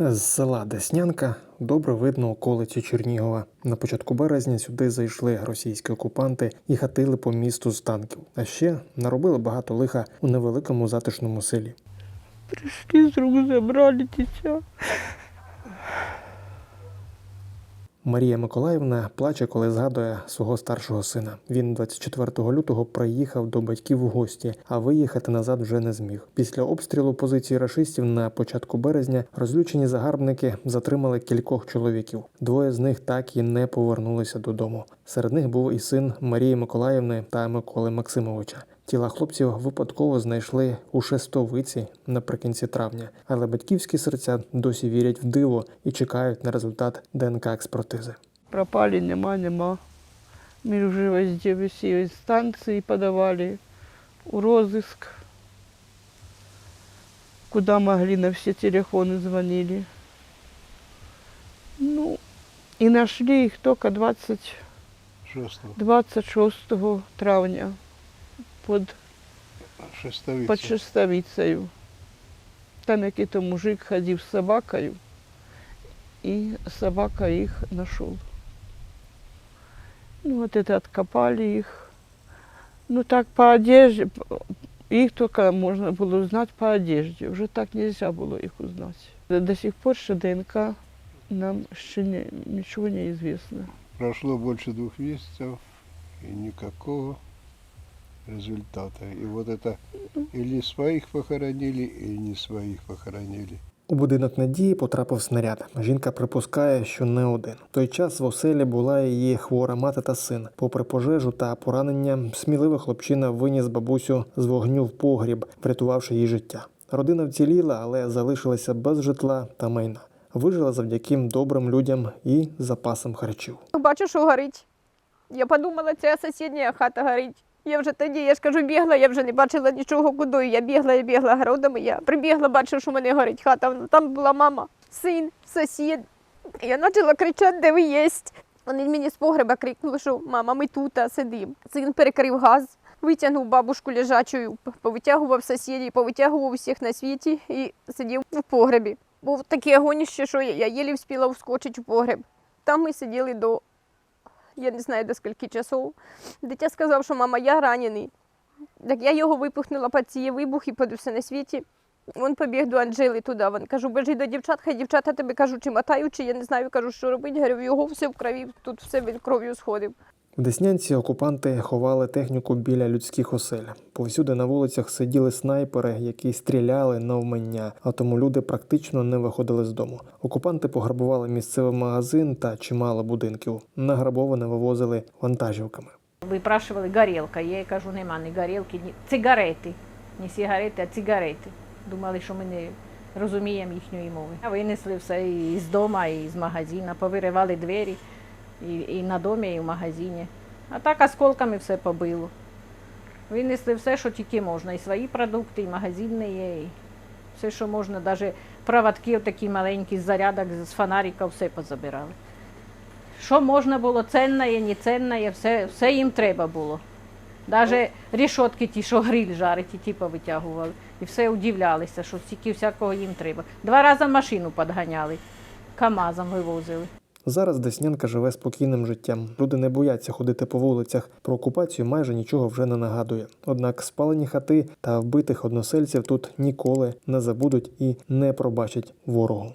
З села Деснянка добре видно околиці Чернігова. На початку березня сюди зайшли російські окупанти і хатили по місту з танків. А ще наробили багато лиха у невеликому затишному селі. Прийшли з рук забрали дитя. Марія Миколаївна плаче, коли згадує свого старшого сина. Він 24 лютого приїхав до батьків у гості, а виїхати назад вже не зміг. Після обстрілу позиції рашистів на початку березня розлючені загарбники затримали кількох чоловіків. Двоє з них так і не повернулися додому. Серед них був і син Марії Миколаївни та Миколи Максимовича. Тіла хлопців випадково знайшли у Шестовиці наприкінці травня, але батьківські серця досі вірять в диво і чекають на результат ДНК експертизи. Пропали, нема, нема. Мы уже везде все станции подавали, у розыск. Куда могли, на все телефоны звонили. Ну, и нашли их только 20, Шостого. 26 травня под, Шестовиця. под Шестовицею. Там який-то мужик ходив з собакою, і собака їх знайшов. Ну, вот это откопали их. Ну, так по одежде, п- их только можно было узнать по одежде. Уже так нельзя было их узнать. До до сих пор ще ДНК нам ще не, ничего не известно. Прошло больше двух месяцев и никакого результата. И вот это или своих похоронили, или не своих похоронили. У будинок Надії потрапив снаряд. Жінка припускає, що не один. В той час в оселі була її хвора мати та син. Попри пожежу та поранення, сміливий хлопчина виніс бабусю з вогню в погріб, врятувавши її життя. Родина вціліла, але залишилася без житла та майна. Вижила завдяки добрим людям і запасам харчів. Бачу, що горить. Я подумала, це сусідня хата горить. Я вже тоді, я ж кажу, бігла, я вже не бачила нічого куди. Я бігла, я бігла городами. Я прибігла, бачу, що в мене горить хата. Там була мама, син, сусід. Я почала кричати, де ви є. Вони мені з погреба крикнули, що мама, ми тут сидимо. Син перекрив газ, витягнув бабушку лежачою, повитягував сусідів, повитягував усіх на світі і сидів у погребі. Був таке гоніще, що я, єлі встигла вскочити в погреб. Там ми сиділи до, я не знаю до скільки часов. Дитя сказав, що мама, я ранений. Так я його випухнула під цієї вибухи, під все на світі. Він побіг до Анжели туди. Він кажу, бежи до дівчат, хай дівчата тебе кажу, чи мотають, чи я не знаю, кажу, що робити. Говорю, його все в крові, тут все він кров'ю сходив. В Деснянці окупанти ховали техніку біля людських осель. Повсюди на вулицях сиділи снайпери, які стріляли навмання, а тому люди практично не виходили з дому. Окупанти пограбували місцевий магазин та чимало будинків. Награбоване вивозили вантажівками. Випрашували горілка. Я кажу, нема ні горілки, ні цигарети. Не сигарети, а цигарети. Думали, що ми не розуміємо їхньої мови. Винесли все з дому, і з магазину, повиривали двері і, і на домі, і в магазині. А так осколками все побило. Винесли все, що тільки можна. І свої продукти, і магазинні є, і все, що можна, навіть проводки такі маленькі з зарядок, з фонарика, все позабирали. Що можна було, ценне, не ценне, все, все їм треба було. Навіть рішотки ті, що гриль жарить, ті повитягували. І все удивлялися, що стільки всякого їм треба. Два рази машину підганяли, КАМАЗом вивозили. Зараз Деснянка живе спокійним життям. Люди не бояться ходити по вулицях. Про окупацію майже нічого вже не нагадує. Однак спалені хати та вбитих односельців тут ніколи не забудуть і не пробачать ворогу.